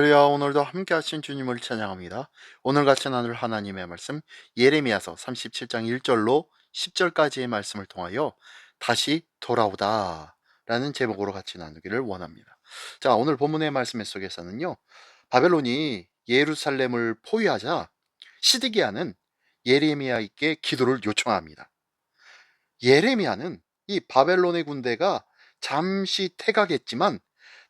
할렐루야 오늘도 함께 하신 주님을 찬양합니다. 오늘 같이 나눌 하나님의 말씀 예레미야서 37장 1절로 10절까지의 말씀을 통하여 다시 돌아오다 라는 제목으로 같이 나누기를 원합니다. 자 오늘 본문의 말씀 속에서는요 바벨론이 예루살렘을 포위하자 시드기야는 예레미야에게 기도를 요청합니다. 예레미야는 이 바벨론의 군대가 잠시 퇴각했지만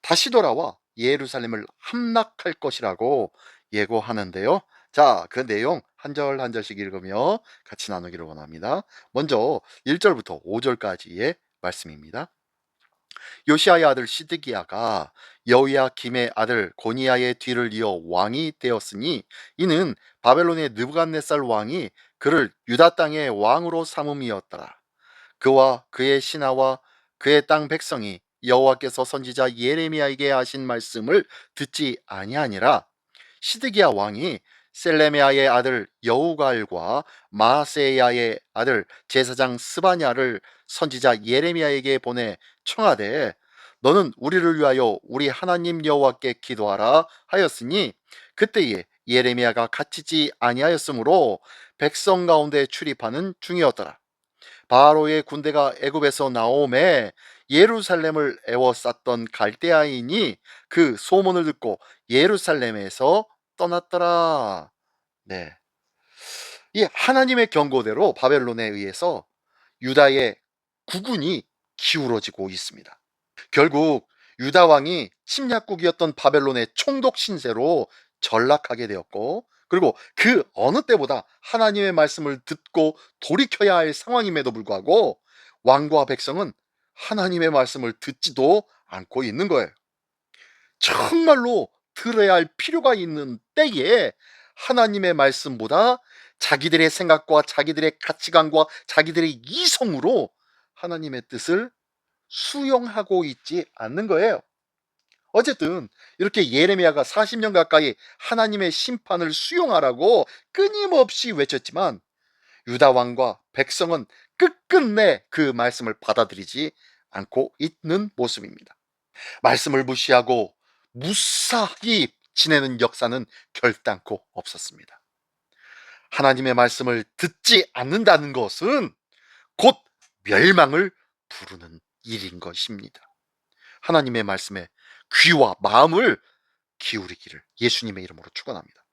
다시 돌아와 예루살렘을 함락할 것이라고 예고하는데요. 자, 그 내용 한 절 한 절씩 읽으며 같이 나누기를 원합니다. 먼저 1절부터 5절까지의 말씀입니다. 요시아의 아들 시드기야가 여호야 김의 아들 고니야의 뒤를 이어 왕이 되었으니 이는 바벨론의 느부갓네살 왕이 그를 유다 땅의 왕으로 삼음이었더라. 그와 그의 신하와 그의 땅 백성이 여호와께서 선지자 예레미야에게 하신 말씀을 듣지 아니하니라 시드기야 왕이 셀레메아의 아들 여우갈과 마세야의 아들 제사장 스바냐를 선지자 예레미야에게 보내 청하되 너는 우리를 위하여 우리 하나님 여호와께 기도하라 하였으니 그때에 예레미야가 갇히지 아니하였으므로 백성 가운데 출입하는 중이었더라. 바로의 군대가 애굽에서 나오매 예루살렘을 애워쌌던 갈대아인이 그 소문을 듣고 예루살렘에서 떠났더라. 네. 이 하나님의 경고대로 바벨론에 의해서 유다의 국군이 기울어지고 있습니다. 결국 유다 왕이 침략국이었던 바벨론의 총독 신세로 전락하게 되었고 그리고 그 어느 때보다 하나님의 말씀을 듣고 돌이켜야 할 상황임에도 불구하고 왕과 백성은 하나님의 말씀을 듣지도 않고 있는 거예요. 정말로 들어야 할 필요가 있는 때에 하나님의 말씀보다 자기들의 생각과 자기들의 가치관과 자기들의 이성으로 하나님의 뜻을 수용하고 있지 않는 거예요. 어쨌든 이렇게 예레미야가 40년 가까이 하나님의 심판을 수용하라고 끊임없이 외쳤지만 유다 왕과 백성은 끝끝내 그 말씀을 받아들이지 않고 있는 모습입니다. 말씀을 무시하고 무사히 지내는 역사는 결단코 없었습니다. 하나님의 말씀을 듣지 않는다는 것은 곧 멸망을 부르는 일인 것입니다. 하나님의 말씀에 귀와 마음을 기울이기를 예수님의 이름으로 축원합니다.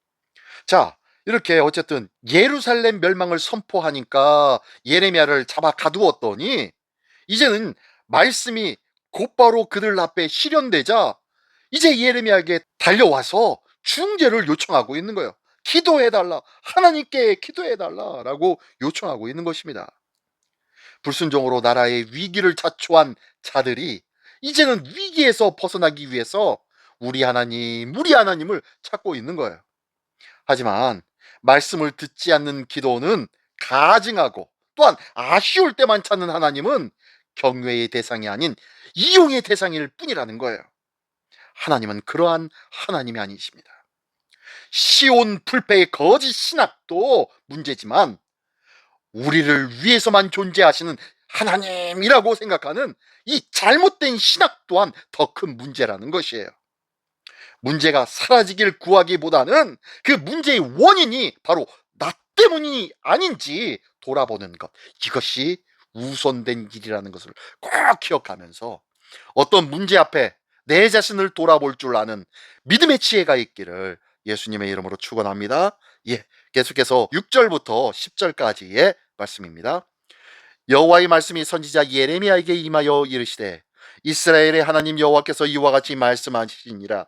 자, 이렇게 어쨌든 예루살렘 멸망을 선포하니까 예레미야를 잡아 가두었더니 이제는 말씀이 곧바로 그들 앞에 실현되자 이제 예레미야에게 달려와서 중재를 요청하고 있는 거예요. 기도해달라. 하나님께 기도해달라 라고 요청하고 있는 것입니다. 불순종으로 나라의 위기를 자초한 자들이 이제는 위기에서 벗어나기 위해서 우리 하나님, 우리 하나님을 찾고 있는 거예요. 하지만 말씀을 듣지 않는 기도는 가증하고 또한 아쉬울 때만 찾는 하나님은 경외의 대상이 아닌 이용의 대상일 뿐이라는 거예요. 하나님은 그러한 하나님이 아니십니다. 시온 불패의 거짓 신학도 문제지만 우리를 위해서만 존재하시는 하나님이라고 생각하는 이 잘못된 신학 또한 더 큰 문제라는 것이에요. 문제가 사라지길 구하기보다는 그 문제의 원인이 바로 나 때문이 아닌지 돌아보는 것. 이것이 우선된 일이라는 것을 꼭 기억하면서 어떤 문제 앞에 내 자신을 돌아볼 줄 아는 믿음의 지혜가 있기를 예수님의 이름으로 축원합니다. 예, 계속해서 6절부터 10절까지의 말씀입니다. 여호와의 말씀이 선지자 예레미야에게 임하여 이르시되 이스라엘의 하나님 여호와께서 이와 같이 말씀하시니라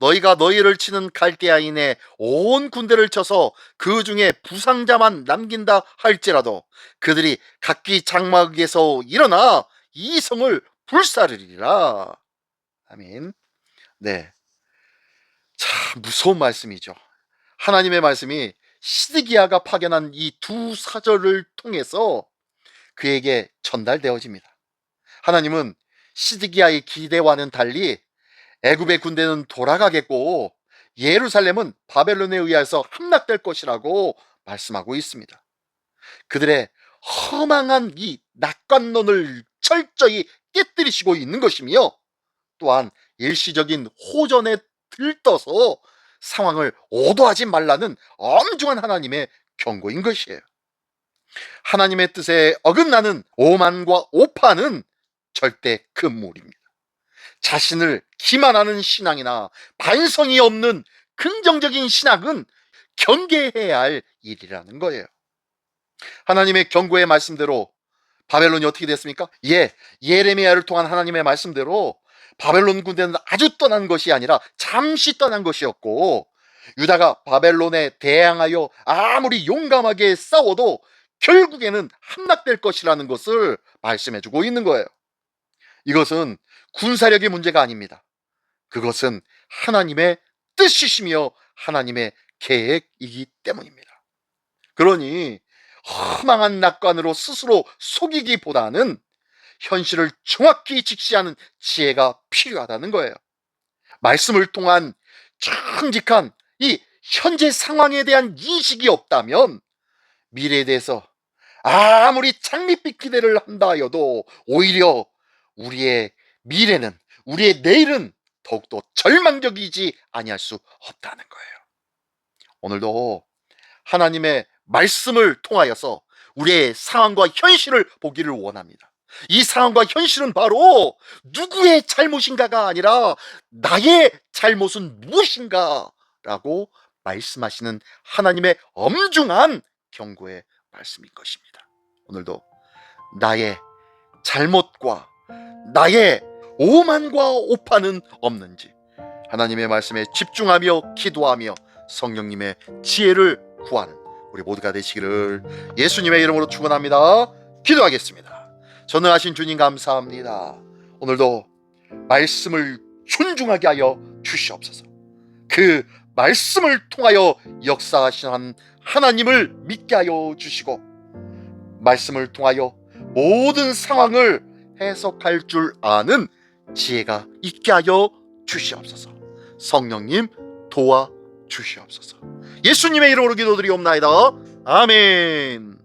너희가 너희를 치는 갈대아인의 온 군대를 쳐서 그 중에 부상자만 남긴다 할지라도 그들이 각기 장막에서 일어나 이 성을 불사르리라. 아멘. 네. 참 무서운 말씀이죠. 하나님의 말씀이 시드기야가 파견한 이 두 사절을 통해서 그에게 전달되어집니다. 하나님은 시드기야의 기대와는 달리 애굽의 군대는 돌아가겠고 예루살렘은 바벨론에 의해서 함락될 것이라고 말씀하고 있습니다. 그들의 허망한 이 낙관론을 철저히 깨뜨리시고 있는 것이며 또한 일시적인 호전에 들떠서 상황을 오도하지 말라는 엄중한 하나님의 경고인 것이에요. 하나님의 뜻에 어긋나는 오만과 오파는 절대 금물입니다. 자신을 기만하는 신앙이나 반성이 없는 긍정적인 신앙은 경계해야 할 일이라는 거예요. 하나님의 경고의 말씀대로 바벨론이 어떻게 됐습니까? 예, 예레미야를 통한 하나님의 말씀대로 바벨론 군대는 아주 떠난 것이 아니라 잠시 떠난 것이었고 유다가 바벨론에 대항하여 아무리 용감하게 싸워도 결국에는 함락될 것이라는 것을 말씀해 주고 있는 거예요. 이것은 군사력의 문제가 아닙니다. 그것은 하나님의 뜻이시며 하나님의 계획이기 때문입니다. 그러니 허망한 낙관으로 스스로 속이기보다는 현실을 정확히 직시하는 지혜가 필요하다는 거예요. 말씀을 통한 정직한 이 현재 상황에 대한 인식이 없다면 미래에 대해서 아무리 장밋빛 기대를 한다 하여도 오히려 우리의 미래는 우리의 내일은 더욱더 절망적이지 아니할 수 없다는 거예요. 오늘도 하나님의 말씀을 통하여서 우리의 상황과 현실을 보기를 원합니다. 이 상황과 현실은 바로 누구의 잘못인가가 아니라 나의 잘못은 무엇인가라고 말씀하시는 하나님의 엄중한 경고의 말씀인 것입니다. 오늘도 나의 잘못과 나의 오만과 오파는 없는지 하나님의 말씀에 집중하며 기도하며 성령님의 지혜를 구하는 우리 모두가 되시기를 예수님의 이름으로 축원합니다. 기도하겠습니다. 전능하신 주님 감사합니다. 오늘도 말씀을 존중하게 하여 주시옵소서. 그 말씀을 통하여 역사하시는 하나님을 믿게 하여 주시고 말씀을 통하여 모든 상황을 해석할 줄 아는 지혜가 있게 하여 주시옵소서. 성령님 도와 주시옵소서. 예수님의 이름으로 기도드리옵나이다. 아멘.